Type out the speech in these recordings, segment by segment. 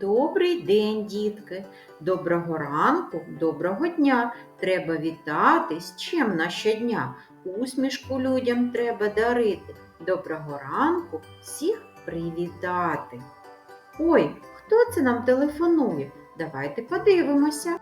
Добрий день, дітки! Доброго ранку, доброго дня! Треба вітатись чим на щодня. Усмішку людям треба дарити. Доброго ранку всіх привітати. Ой, хто це нам телефонує? Давайте подивимося.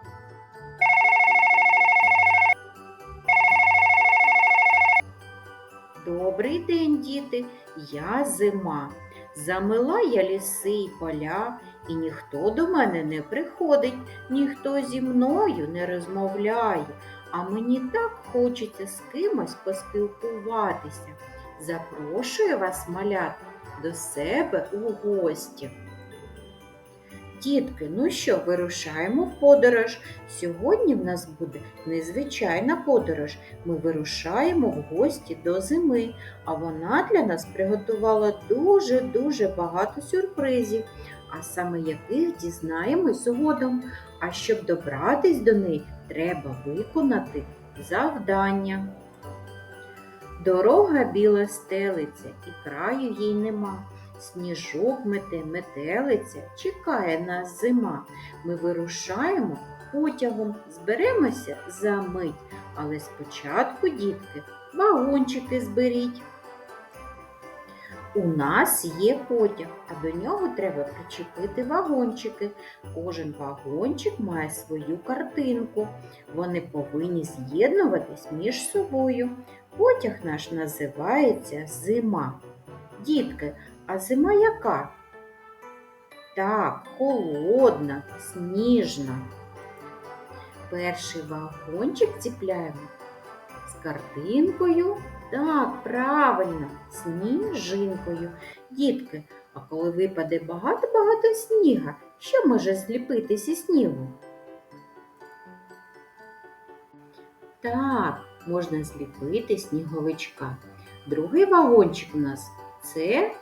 Добрий день, діти! Я зима. Замила я ліси й поля, і ніхто до мене не приходить, ніхто зі мною не розмовляє, а мені так хочеться з кимось поспілкуватися. Запрошую вас, малята, до себе у гості. Дітки, ну що, вирушаємо в подорож. Сьогодні в нас буде незвичайна подорож. Ми вирушаємо в гості до зими, а вона для нас приготувала дуже-дуже багато сюрпризів, а саме яких дізнаємось згодом. А щоб добратись до неї, треба виконати завдання. Дорога біла стелиться, і краю їй нема. Сніжок мете, метелиця, чекає нас зима. Ми вирушаємо потягом, зберемося за мить, але спочатку, дітки, вагончики зберіть. У нас є потяг, а до нього треба причепити вагончики. Кожен вагончик має свою картинку. Вони повинні з'єднуватись між собою. Потяг наш називається зима. Дітки, а зима яка? Так, холодна, сніжна. Перший вагончик ціпляємо з картинкою. Так, правильно, сніжинкою. Дітки, а коли випаде багато-багато сніга, що може зліпити зі снігу? Так, можна зліпити сніговичка. Другий вагончик у нас це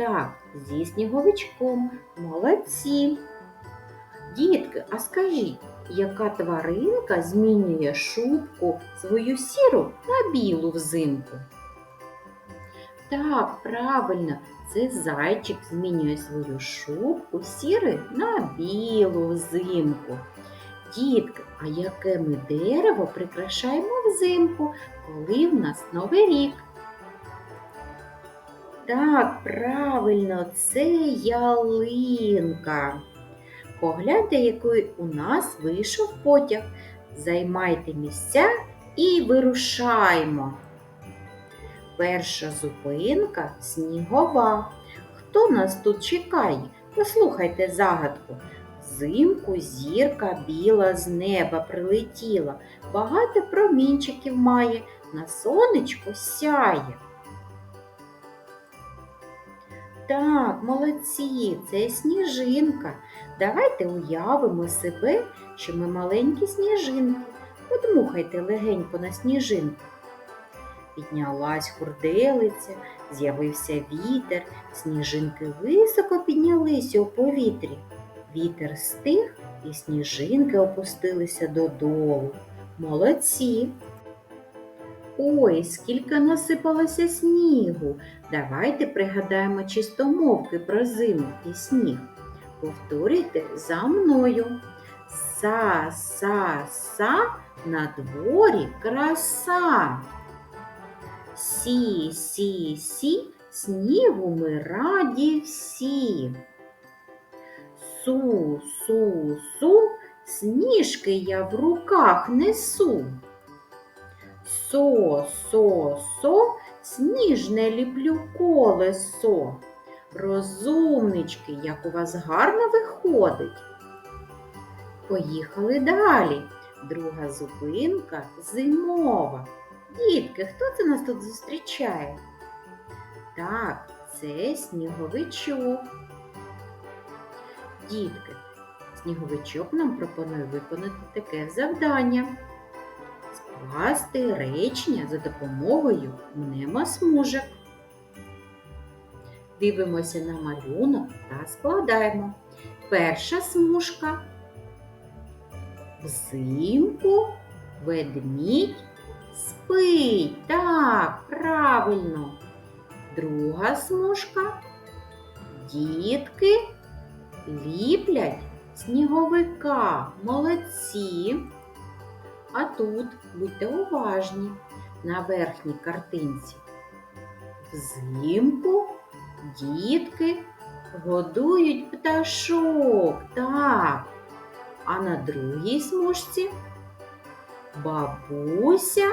так, зі сніговичком. Молодці. Дітки, а скажіть, яка тваринка змінює шубку свою сіру на білу взимку? Так, правильно, це зайчик змінює свою шубку сіри на білу взимку. Дітки, а яке ми дерево прикрашаємо взимку, коли в нас новий рік? Так, правильно, це ялинка. Погляньте, який у нас вийшов потяг. Займайте місця і вирушаємо. Перша зупинка снігова. Хто нас тут чекає? Послухайте загадку. Взимку зірка біла з неба прилетіла, багато промінчиків має, на сонечко сяє. Так, молодці, це сніжинка. Давайте уявимо себе, що ми маленькі сніжинки. Подмухайте легенько на сніжинку. Піднялась хурделиця, з'явився вітер, сніжинки високо піднялися у повітрі. Вітер стих, і сніжинки опустилися додолу. Молодці! Ой, скільки насипалося снігу. Давайте пригадаємо чистомовки про зиму і сніг. Повторюйте за мною. Са, са, са, на дворі краса. Сі, сі, сі, снігу ми раді всі. Су, су, су, сніжки я в руках несу. Со, со, со, сніжне ліплю колесо. Розумнички, як у вас гарно виходить. Поїхали далі. Друга зупинка зимова. Дітки, хто це нас тут зустрічає? Так, це сніговичок. Дітки, сніговичок нам пропонує виконати таке завдання скласти речення за допомогою мнемосмужок. Дивимося на малюнок та складаємо. Перша смужка. Взимку ведмідь спить. Так, правильно. Друга смужка. Дітки ліплять сніговика. Молодці. А тут будьте уважні на верхній картинці. Взимку дітки годують пташок. Так. А на другій смужці бабуся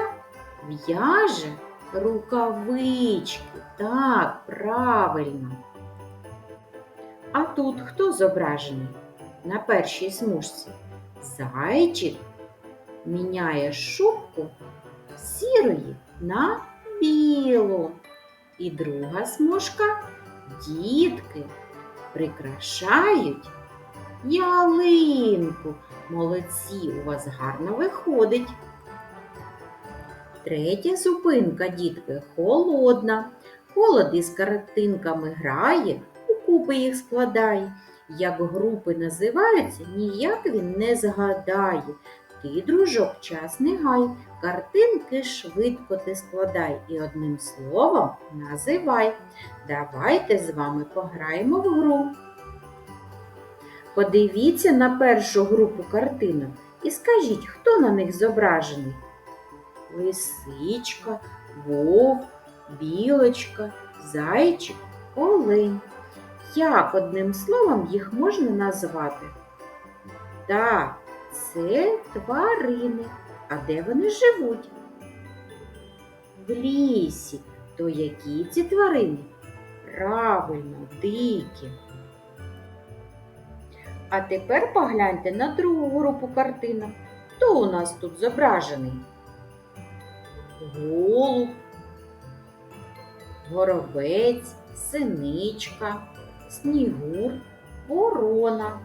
в'яже рукавички. Так, правильно. А тут хто зображений на першій смужці? Зайчик міняє шубку з сірої на білу. І друга смужка дітки прикрашають ялинку. Молодці, у вас гарно виходить. Третя зупинка, дітки, холодна. Холод із картинками грає, у купи їх складає. Як групи називаються, ніяк він не згадає. Ти, дружок, час не гай, картинки швидко ти складай і одним словом називай. Давайте з вами пограємо в гру. Подивіться на першу групу картинок і скажіть, хто на них зображений? Лисичка, вовк, білочка, зайчик, олень. Як одним словом їх можна назвати? Так, це тварини. А де вони живуть? В лісі. То які ці тварини? Правильно, дикі. А тепер погляньте на другу групу картинок. Хто у нас тут зображений? Голуб, горобець, синичка, снігур, ворона.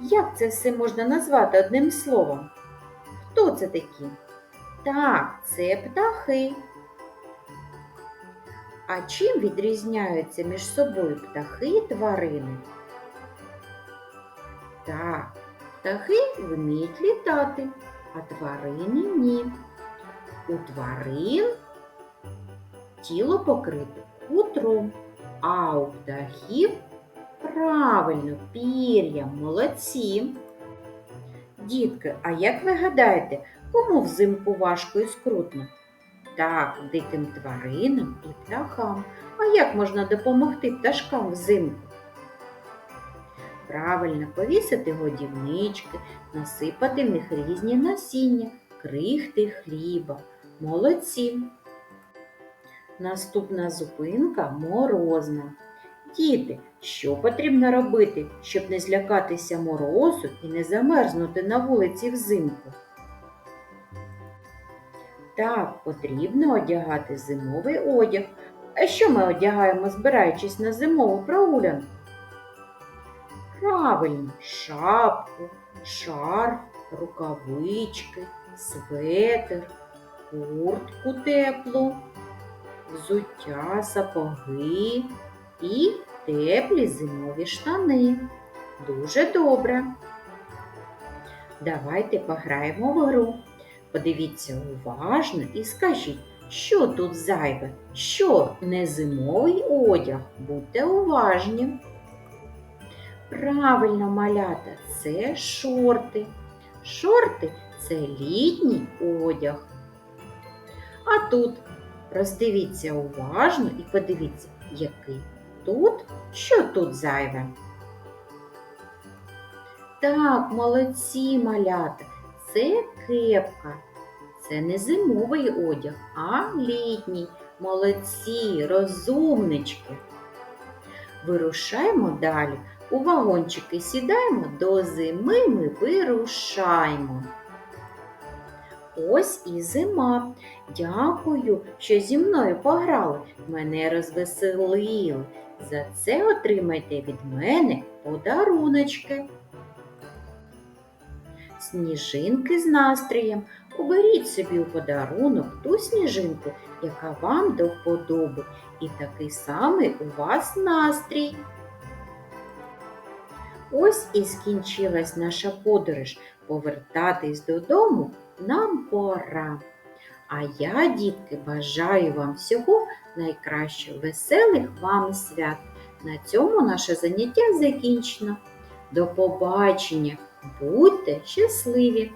Як це все можна назвати одним словом? Хто це такі? Так, це птахи. А чим відрізняються між собою птахи і тварини? Так, птахи вміють літати, а тварини ні. У тварин тіло покрите хутром, а у птахів правильно пір'ям, молодці. Дітки, а як ви гадаєте, кому взимку важко і скрутно? Так, диким тваринам і птахам. А як можна допомогти пташкам взимку? Правильно повісити годівнички, насипати в них різні насіння, крихти хліба. Молодці. Наступна зупинка морозна. Діти, що потрібно робити, щоб не злякатися морозу і не замерзнути на вулиці взимку? Так, потрібно одягати зимовий одяг. А що ми одягаємо, збираючись на зимову прогулянку? Правильно, шапку, шарф, рукавички, светр, куртку теплу, взуття, сапоги і теплі зимові штани. Дуже добре. Давайте пограємо в гру. Подивіться уважно і скажіть, що тут зайве, що не зимовий одяг. Будьте уважні. Правильно, малята, це шорти. Шорти це літній одяг. А тут роздивіться уважно і подивіться, який тут, що тут зайве. Так, молодці малята, це кепка. Це не зимовий одяг, а літній. Молодці, розумнички. Вирушаємо далі. У вагончики сідаємо, до зими ми вирушаємо. Ось і зима. Дякую, що зі мною пограли. Мене розвеселили. За це отримайте від мене подаруночки. Сніжинки з настроєм. Оберіть собі у подарунок ту сніжинку, яка вам до вподоби, і такий самий у вас настрій. Ось і скінчилась наша подорож. Повертатись додому нам пора. А я, дітки, бажаю вам всього найкращого, веселих вам свят. На цьому наше заняття закінчено. До побачення! Будьте щасливі!